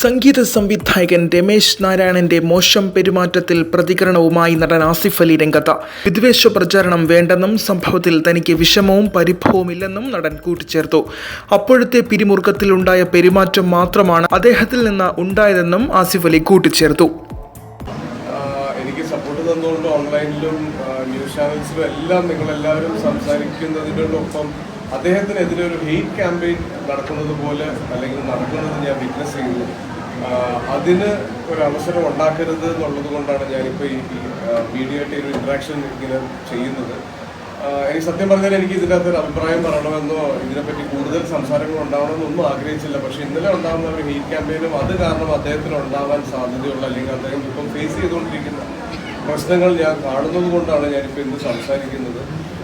സംഗീത സംവിധായകൻ രമേശ് നാരായണന്റെ മോശം പെരുമാറ്റത്തിൽ പ്രതികരണവുമായി നടൻ ആസിഫ് അലി രംഗത്ത്. വിദ്വേഷ പ്രചാരണം വേണ്ടെന്നും സംഭവത്തിൽ തനിക്ക് വിഷമവും പരിഭവമില്ലെന്നും നടൻ കൂട്ടിച്ചേർത്തു. അപ്പോഴത്തെ പിരിമുറുക്കത്തിലുണ്ടായ പെരുമാറ്റം മാത്രമാണ് അദ്ദേഹത്തിൽ നിന്ന് ഉണ്ടായതെന്നും ആസിഫ് അലി കൂട്ടിച്ചേർത്തു. എനിക്ക് സപ്പോർട്ട് ഓൺലൈനിലും ന്യൂസ് എല്ലാം അദ്ദേഹത്തിനെതിരെ ഒരു ഹെയ്റ്റ് ക്യാമ്പയിൻ നടക്കുന്നത് പോലെ അല്ലെങ്കിൽ നടക്കുന്നത് ഞാൻ വിറ്റ്നസ് ആഹ് അതിന് ഒരു അവസരം ഉണ്ടാക്കരുത് എന്നുള്ളത് കൊണ്ടാണ് ഞാനിപ്പോൾ ഈ മീഡിയയായിട്ട് ഒരു ഇൻട്രാക്ഷൻ ഇങ്ങനെ ചെയ്യുന്നത്. എനിക്ക് സത്യം പറഞ്ഞാൽ എനിക്ക് ഇതിന്റെ അകത്ത് ഒരു അഭിപ്രായം പറയണമെന്നോ ഇതിനെപ്പറ്റി കൂടുതൽ സംസാരങ്ങൾ ഉണ്ടാവണമെന്നൊന്നും ആഗ്രഹിച്ചില്ല. പക്ഷേ ഇന്നലെ ഉണ്ടാകുന്ന ഒരു ഹീറ്റ് ക്യാമ്പയിനും അത് കാരണം അദ്ദേഹത്തിന് ഉണ്ടാവാൻ സാധ്യതയുള്ള അല്ലെങ്കിൽ അദ്ദേഹം ഇപ്പം ഫേസ് ചെയ്തുകൊണ്ടിരിക്കുന്ന പ്രശ്നങ്ങൾ ഞാൻ കാണുന്നത് കൊണ്ടാണ് ഞാനിപ്പോൾ ഇന്ന് സംസാരിക്കുന്നത്.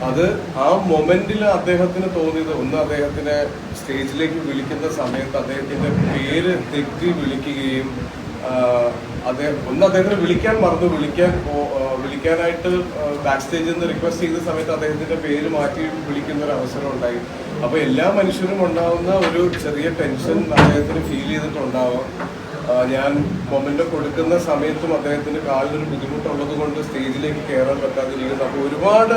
അത് ആ മൊമെന്റിൽ അദ്ദേഹത്തിന് തോന്നിയത് ഒന്ന് അദ്ദേഹത്തിനെ സ്റ്റേജിലേക്ക് വിളിക്കുന്ന സമയത്ത് അദ്ദേഹത്തിന്റെ പേര് തെറ്റി വിളിക്കുകയും അദ്ദേഹം ഒന്ന് അദ്ദേഹത്തിന് വിളിക്കാൻ മറന്നു. വിളിക്കാൻ വിളിക്കാനായിട്ട് ബാക്ക് സ്റ്റേജിൽ നിന്ന് റിക്വസ്റ്റ് ചെയ്ത സമയത്ത് അദ്ദേഹത്തിന്റെ പേര് മാറ്റി വിളിക്കുന്ന ഒരു അവസരം ഉണ്ടായി. അപ്പൊ എല്ലാ മനുഷ്യരും ഉണ്ടാവുന്ന ഒരു ചെറിയ ടെൻഷൻ അദ്ദേഹത്തിന് ഫീൽ ചെയ്തിട്ടുണ്ടാവാം. ഞാൻ മൊമെന്റ് കൊടുക്കുന്ന സമയത്തും അദ്ദേഹത്തിന് കാലിനൊരു ബുദ്ധിമുട്ടുള്ളത് കൊണ്ട് സ്റ്റേജിലേക്ക് കയറാൻ പറ്റാതിരിക്കുന്നു. അപ്പോൾ ഒരുപാട്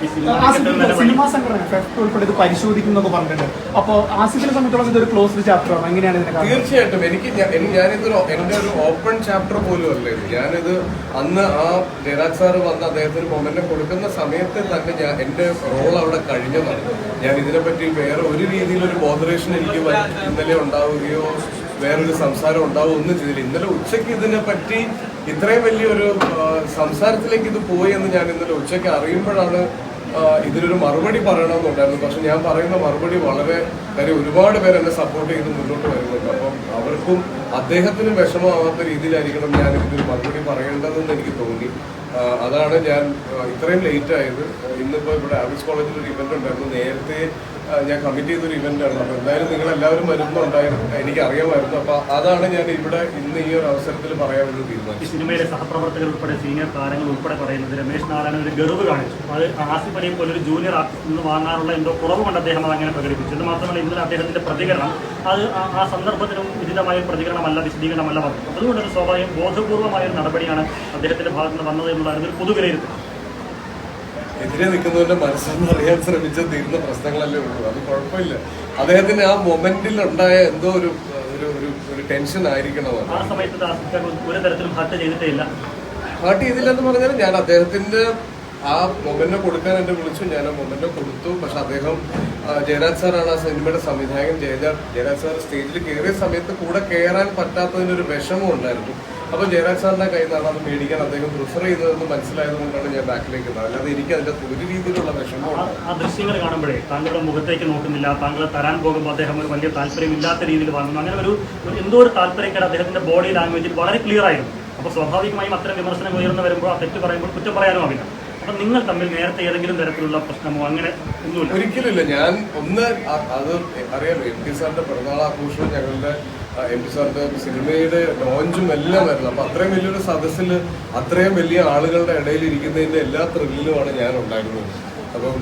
സിനിമ സംഘടന ഫെഫ്റ്റ് ഉൾപ്പെടെ ഇത് പറഞ്ഞിട്ടുണ്ട്. അപ്പോ ആസിഫിനെ സംബന്ധിച്ചോളം ഇതൊരു ക്ലോസ്ഡ് ചാപ്റ്റർ ആണ്? എങ്ങനെയാണ് ഇതിനെ തീർച്ചയായിട്ടും. എനിക്ക് ഞാനിതൊരു എന്റെ ഒരു ഓപ്പൺ ചാപ്റ്റർ പോലും അല്ല ഇത്. ഞാനിത് അന്ന് ആ ജയരാജ് സാറ് വന്ന് അദ്ദേഹത്തിന് മൊമെന്റ് കൊടുക്കുന്ന സമയത്ത് തന്നെ ഞാൻ എന്റെ റോൾ അവിടെ കഴിഞ്ഞതാണ്. ഞാൻ ഇതിനെപ്പറ്റി വേറെ ഒരു രീതിയിലൊരു ബോധറേഷൻ എനിക്ക് ഇന്നലെ ഉണ്ടാവുകയോ വേറൊരു സംസാരം ഉണ്ടാവുക ഒന്നും ചെയ്തില്ല. ഇന്നലെ ഉച്ചയ്ക്ക് ഇതിനെ പറ്റി ഇത്രയും വലിയൊരു സംസാരത്തിലേക്ക് ഇത് പോയി എന്ന് ഞാൻ ഇന്നലെ ഉച്ചയ്ക്ക് അറിയുമ്പോഴാണ് ഇതിനൊരു മറുപടി പറയണമെന്നുണ്ടായിരുന്നു. പക്ഷെ ഞാൻ പറയുന്ന മറുപടി വളരെ കാര്യം ഒരുപാട് പേര് എന്നെ സപ്പോർട്ട് ചെയ്ത് മുന്നോട്ട് വരുന്നുണ്ട്. അപ്പം അവർക്കും അദ്ദേഹത്തിന് വിഷമമാവാത്ത രീതിയിലായിരിക്കണം ഞാൻ ഇതിനൊരു മറുപടി പറയേണ്ടതെന്ന് എനിക്ക് തോന്നി. അതാണ് ഞാൻ ഇത്രയും ലേറ്റ് ആയത്. ഇന്നിപ്പോൾ ഇവിടെ ആർട്സ് കോളേജിൽ ഒരു ഇവന്റ് ഉണ്ടായിരുന്നു. നേരത്തെ ഞാൻ കമ്മിറ്റ് ചെയ്തൊരു ഇവന്റ് ആണ് അപ്പോൾ എന്തായാലും നിങ്ങൾ എല്ലാവരും വരുന്നുണ്ടായിരുന്നു. എനിക്ക് അറിയാമായിരുന്നു അപ്പോൾ അതാണ് ഞാൻ ഇവിടെ ഇന്ന് ഈ ഒരു അവസരത്തിൽ പറയാൻ ഈ തീരുമാനം സിനിമയിലെ സഹപ്രവർത്തകർ ഉൾപ്പെടെ സീനിയർ താരങ്ങൾ ഉൾപ്പെടെ പറയുന്നത് രമേശ് നാരായണൻ ഒരു ഗർവ് കാണിച്ചു. അത് ആസിഫ് പോലെ ഒരു ജൂനിയർ ആർട്ടിസ്റ്റ് നിന്ന് വാങ്ങാനുള്ള എന്തോ കുറവ് കൊണ്ട് അദ്ദേഹം അങ്ങനെ പ്രകടിപ്പിച്ചു. ഇത് മാത്രമല്ല ഇന്നലെ അദ്ദേഹത്തിന്റെ പ്രതികരണം അത് ആ- സന്ദർഭത്തിനും ഉചിതമായ ഒരു പ്രതികരണമല്ല വിശദീകരണമല്ല വന്നത്. അതുകൊണ്ട് ഒരു സ്വാഭാവികം ബോധപൂർവമായ ഒരു നടപടിയാണ് അദ്ദേഹത്തിന്റെ ഭാഗത്ത് നിന്ന് വന്നത് എന്നുള്ളതാണ് ഒരു പൊതുവിലയിരുത്തൽ എതിരെ നിൽക്കുന്നവന്റെ മനസ്സൊന്നും അറിയാൻ ശ്രമിച്ച തീരുന്ന പ്രശ്നങ്ങളല്ലേ ഉള്ളൂ. അത് കുഴപ്പമില്ല. അദ്ദേഹത്തിന് ആ മൊമെന്റിൽ ഉണ്ടായ എന്തോ ഒരു ഒരു ടെൻഷൻ ആയിരിക്കണം ആ സമയത്ത് ഒരു തരത്തിലും ഹർട്ട് ചെയ്തിട്ടേ ഇല്ല. ഹർട്ട് ചെയ്തില്ലെന്ന് പറഞ്ഞാൽ ഞാൻ അദ്ദേഹത്തിന്റെ ആ മൊമെന്റോ കൊടുക്കാൻ എന്നെ വിളിച്ചു. ഞാൻ ആ മൊമെന്റോ കൊടുത്തു. പക്ഷെ അദ്ദേഹം ജയരാജ് സാറാണ് ആ സിനിമയുടെ സംവിധായകൻ. ജയരാജ് ജയരാജ് സാർ സ്റ്റേജിൽ കയറിയ സമയത്ത് കൂടെ കയറാൻ പറ്റാത്തതിനൊരു വിഷമം ഉണ്ടായിരുന്നു. അപ്പൊ ജയരാജ് സാറിന്റെ കയ്യിൽ നിന്നാണ് അത് മേടിക്കാൻ അദ്ദേഹം പ്രിഫർ ചെയ്യുന്നതെന്ന് മനസ്സിലായതുകൊണ്ടാണ് ഞാൻ ബാക്കിലേക്ക് അല്ലാതെ എനിക്ക് അതിന്റെ ഒരു രീതിയിലുള്ള വിഷമം ആ- ദൃശ്യങ്ങൾ കാണുമ്പോഴേ താങ്കളുടെ മുഖത്തേക്ക് നോക്കുന്നില്ല. താങ്കളെ തരാൻ പോകുമ്പോൾ അദ്ദേഹം ഒരു വലിയ താല്പര്യമില്ലാത്ത രീതിയിൽ വാങ്ങുന്നു അങ്ങനെ ഒരു എന്തോ ഒരു താല്പര്യക്കേട് അദ്ദേഹത്തിന്റെ ബോഡി ലാംഗ്വേജിൽ വളരെ ക്ലിയർ ആയിരുന്നു. അപ്പോൾ സ്വാഭാവികമായും അത്തരം വിമർശനം ഉയർന്നു വരുമ്പോൾ ആ തെറ്റ് പറയുമ്പോൾ കുറ്റം പറയാനും ആവില്ല. അപ്പം നിങ്ങൾ തമ്മിൽ നേരത്തെ ഏതെങ്കിലും തരത്തിലുള്ള പ്രശ്നമോ അങ്ങനെ ഒന്നുമില്ല. ഒരിക്കലുമില്ല. ഞാൻ ഒന്ന് അത് അറിയാലോ എം പി സാറിന്റെ പിറന്നാൾ ആഘോഷവും ഞങ്ങളുടെ എം പി സാറിന്റെ സിനിമയുടെ ലോഞ്ചും എല്ലാം വരുന്നത് അപ്പൊ അത്രയും വലിയൊരു സദസ്സിൽ അത്രയും വലിയ ആളുകളുടെ ഇടയിൽ ഇരിക്കുന്നതിന്റെ എല്ലാ ത്രില്ലിലുമാണ് ഞാൻ ഉണ്ടായിരുന്നത്. അപ്പം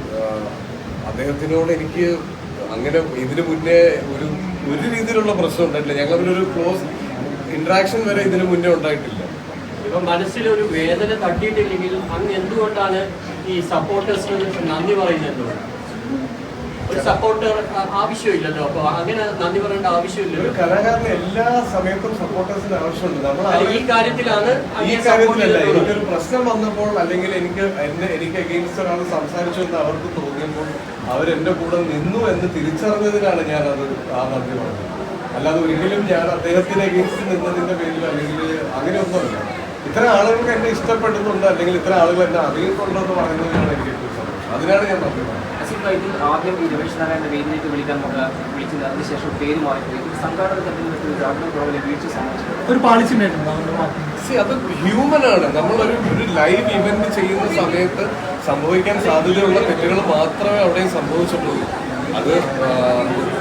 അദ്ദേഹത്തിനോട് എനിക്ക് അങ്ങനെ ഇതിനു മുന്നേ ഒരു ഒരു രീതിയിലുള്ള പ്രശ്നം ഉണ്ടായിട്ടില്ല. ഞങ്ങൾ ഒരു ക്ലോസ് ഇന്ററാക്ഷൻ വരെ ഇതിനു മുന്നേ ഉണ്ടായിട്ടില്ല. ഇപ്പൊ മനസ്സിലൊരു വേദന തട്ടിയിട്ടില്ലെങ്കിൽ അങ്ങ് എന്തുകൊണ്ടാണ് ഈ സപ്പോർട്ടേഴ്സിന് നന്ദി പറയുന്നത്? ഒരു സപ്പോർട്ടർ ആവശ്യമില്ലല്ലോ. അപ്പൊ അങ്ങനെ നന്ദി പറയേണ്ട ആവശ്യമില്ല ഒരു കലാകാരന് എല്ലാ സമയത്തും സപ്പോർട്ടേഴ്സിന് ആവശ്യമുണ്ട്. നമ്മൾ ഈ കാര്യത്തിലാണ് ഈ കാര്യത്തിലല്ല. എനിക്കൊരു പ്രശ്നം വന്നപ്പോൾ അല്ലെങ്കിൽ എനിക്ക് എന്നെ എനിക്ക് അഗെയിൻസ്റ്റ് ഒരാൾ സംസാരിച്ചു എന്ന് അവർക്ക് തോന്നിയപ്പോൾ അവരെന്റെ കൂടെ നിന്നു എന്ന് തിരിച്ചറിഞ്ഞതിനാണ് ഞാൻ അത് ആ നന്ദി പറഞ്ഞത്. അല്ലാതെ ഒരിക്കലും ഞാൻ അദ്ദേഹത്തിന് അഗെയിൻസ്റ്റ് നിന്നതിന്റെ പേരിൽ അല്ലെങ്കിൽ അങ്ങനെയൊന്നുമല്ല. ഇത്തരം ആളുകൾക്ക് എന്നെ ഇഷ്ടപ്പെടുന്നുണ്ട്? അല്ലെങ്കിൽ ഇത്ര ആളുകൾ എന്നെ അറിയുന്നുണ്ടെന്ന് പറയുന്നതിനാണ് എനിക്ക് ഏറ്റവും സന്തോഷം അതിനാണ് ഞാൻ പറഞ്ഞത്. അസിഫ് ആദ്യം ഈ രമേശ് നാരായണന്റെ വേദിയിലേക്ക് വിളിക്കാൻ വിളിച്ചത് അതിനുശേഷം പേര് മാറിപ്പോയി. ജാഗ്രത കുറവിലെ വീഴ്ച സംഭവിച്ചത് അത് ഹ്യൂമൻ ആണ്. നമ്മളൊരു ഒരു ലൈവ് ഇവന്റ് ചെയ്യുന്ന സമയത്ത് സംഭവിക്കാൻ സാധ്യതയുള്ള തെറ്റുകൾ മാത്രമേ അവിടെ സംഭവിച്ചിട്ടുള്ളൂ. അത്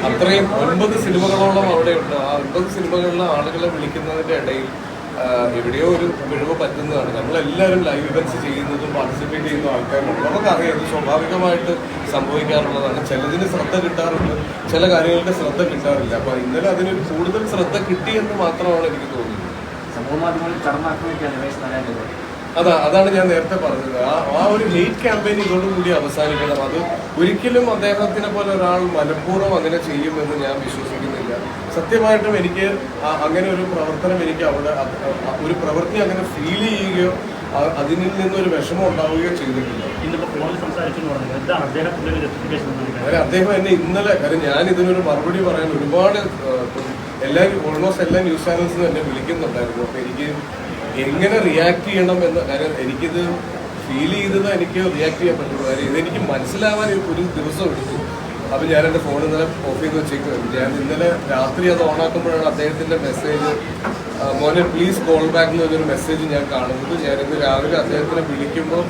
അത്രയും ഒൻപത് സിനിമകളോളം അവിടെ ഉണ്ട്. ആ ഒൻപത് സിനിമകളിലെ ആളുകളെ വിളിക്കുന്നതിന്റെ ഇടയിൽ എവിടെയോ ഒരു പിഴവ് പറ്റുന്നതാണ്. നമ്മളെല്ലാവരും ലൈവ് ഇവൻസ് ചെയ്യുന്നതും പാർട്ടിസിപ്പേറ്റ് ചെയ്യുന്ന ആൾക്കാരുണ്ട്. നമുക്കറിയാം ഇത് സ്വാഭാവികമായിട്ട് സംഭവിക്കാറുള്ളതാണ്. ചിലതിന് ശ്രദ്ധ കിട്ടാറുണ്ട് ചില കാര്യങ്ങൾക്ക് ശ്രദ്ധ കിട്ടാറില്ല. അപ്പൊ ഇന്നലെ അതിന് കൂടുതൽ ശ്രദ്ധ കിട്ടിയെന്ന് മാത്രമാണ് എനിക്ക് തോന്നുന്നത്. അതാ അതാണ് ഞാൻ നേരത്തെ പറഞ്ഞത്. ആ ആ ഒരു ഹെയ്റ്റ് ക്യാമ്പയിൻ ഇതോടുകൂടി അവസാനിക്കണം. അത് ഒരിക്കലും അദ്ദേഹത്തിനെ പോലെ ഒരാൾ മനഃപൂർവം അങ്ങനെ ചെയ്യുമെന്ന് ഞാൻ വിശ്വസിക്കുന്നില്ല സത്യമായിട്ടും എനിക്ക് അങ്ങനെ ഒരു പ്രവർത്തനം എനിക്ക് അവിടെ ഒരു പ്രവൃത്തി അങ്ങനെ ഫീൽ ചെയ്യുകയോ അതിനിൽ അതിൽ നിന്നൊരു വിഷമം ഉണ്ടാവുകയോ ചെയ്തിട്ടില്ല. ജസ്റ്റിഫിക്കേഷൻ അദ്ദേഹം എന്നെ ഇന്നലെ കാര്യം ഞാൻ ഇതിനൊരു മറുപടി പറയാൻ ഒരുപാട് എല്ലാ ഓൾമോസ്റ്റ് എല്ലാ ന്യൂസ് ചാനൽസും എന്നെ വിളിക്കുന്നുണ്ടായിരുന്നു. അപ്പൊ എനിക്ക് എങ്ങനെ റിയാക്ട് ചെയ്യണം എന്ന് കാര്യം എനിക്കിത് ഫീൽ ചെയ്തത് എനിക്ക് റിയാക്ട് ചെയ്യാൻ പറ്റുള്ളൂ. കാര്യം ഇതെനിക്ക് മനസ്സിലാവാൻ ഒരു ദിവസം എടുത്തു. അപ്പൊ ഞാൻ എന്റെ ഫോൺ ഇന്നലെ ഓഫ് ചെയ്ത് വെച്ചേക്കുമായിരുന്നു ഞാൻ ഇന്നലെ രാത്രി അത് ഓണാക്കുമ്പോഴാണ് അദ്ദേഹത്തിന്റെ മെസ്സേജ് മോനെ പ്ലീസ് കോൾ ബാക്ക് എന്നൊരു മെസ്സേജ് ഞാൻ കാണുന്നത്. ഞാൻ ഇന്ന് രാവിലെ അദ്ദേഹത്തിനെ വിളിക്കുമ്പോൾ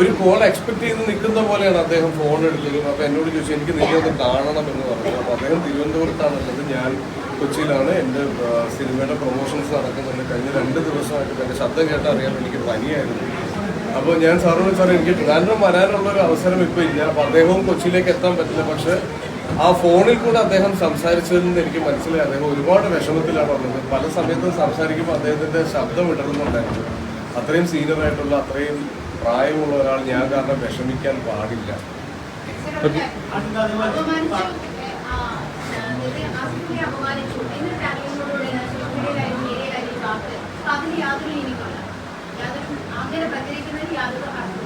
ഒരു കോൾ എക്സ്പെക്ട് ചെയ്ത് നിൽക്കുന്ന പോലെയാണ് അദ്ദേഹം ഫോൺ എടുത്തതും. അപ്പൊ എന്നോട് ചോദിച്ചു എനിക്ക് നിന്നെ ഒന്ന് കാണണം എന്ന് പറഞ്ഞു. അപ്പോൾ അദ്ദേഹം തിരുവനന്തപുരത്താണുള്ളത്. ഞാൻ കൊച്ചിയിലാണ്. എന്റെ സിനിമയുടെ പ്രൊമോഷൻസ് നടക്കുന്നുണ്ട്. കഴിഞ്ഞ രണ്ട് ദിവസമായിട്ട് എന്റെ ശബ്ദം കേട്ടാൽ അറിയാൻ എനിക്ക് പനിയായിരുന്നു. അപ്പോൾ ഞാൻ സാറിനോട് സാർ എനിക്ക് ട്രിവാൻഡ്രം വരാനുള്ള ഒരു അവസരം ഇപ്പോൾ ഇല്ല. അപ്പോൾ അദ്ദേഹവും കൊച്ചിയിലേക്ക് എത്താൻ പറ്റില്ല. പക്ഷേ ആ ഫോണിൽ കൂടെ അദ്ദേഹം സംസാരിച്ചതിൽ നിന്ന് എനിക്ക് മനസ്സിലായി. അദ്ദേഹം ഒരുപാട് വിഷമത്തിലാണ് പറഞ്ഞത് പല സമയത്തും സംസാരിക്കുമ്പോൾ അദ്ദേഹത്തിന്റെ ശബ്ദം ഇടറുന്നുണ്ടായിരുന്നു അത്രയും സീനിയർ ആയിട്ടുള്ള അത്രയും പ്രായമുള്ള ഒരാൾ ഞാൻ കാരണം വിഷമിക്കാൻ പാടില്ല. അതിന് യാതൊരു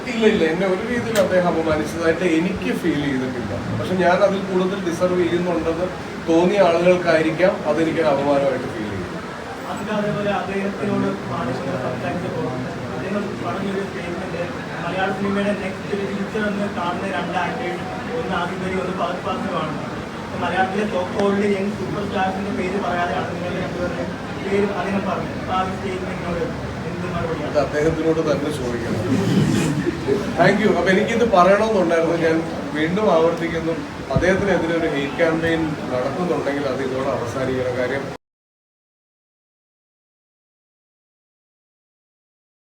ഇല്ല ഇല്ല. എന്നെ ഒരു രീതിയിൽ അദ്ദേഹം അപമാനിച്ചതായിട്ട് എനിക്ക് ഫീൽ ചെയ്തിട്ടില്ല. പക്ഷെ ഞാൻ അതിൽ കൂടുതൽ ഡിസർവ് ചെയ്യുന്നുണ്ടെന്ന് തോന്നിയ ആളുകൾക്കായിരിക്കാം അതെനിക്കൊരു അപമാനമായിട്ട് ഫീൽ ചെയ്യും സ്റ്റേറ്റ്മെന്റ് മലയാള സിനിമയുടെ നെക്സ്റ്റ് ഒരു ഫ്യൂച്ചർ എന്ന് കാണുന്ന രണ്ട് ആക്ടേഴ്സ് ഒന്ന് ആദിപരി മലയാളത്തിലെ യങ് സൂപ്പർ സ്റ്റാർസിന്റെ പേര് പറയാതെയാണ് നിങ്ങളുടെ രണ്ടുപേരുടെ പേര് അദ്ദേഹം പറഞ്ഞു ആ സ്റ്റേറ്റ്മെന്റിനോട് അത് അദ്ദേഹത്തിനോട് തന്നെ ചോദിക്കണം. താങ്ക് യു അപ്പൊ എനിക്കിത് പറയണമെന്നുണ്ടായിരുന്നു. ഞാൻ വീണ്ടും ആവർത്തിക്കുന്നു. അദ്ദേഹത്തിനെതിരെ ഒരു ഹെയ്റ്റ് ക്യാമ്പയിൻ നടത്തുന്നുണ്ടെങ്കിൽ അത് ഇതോടെ അവസാനിക്കണം. കാര്യം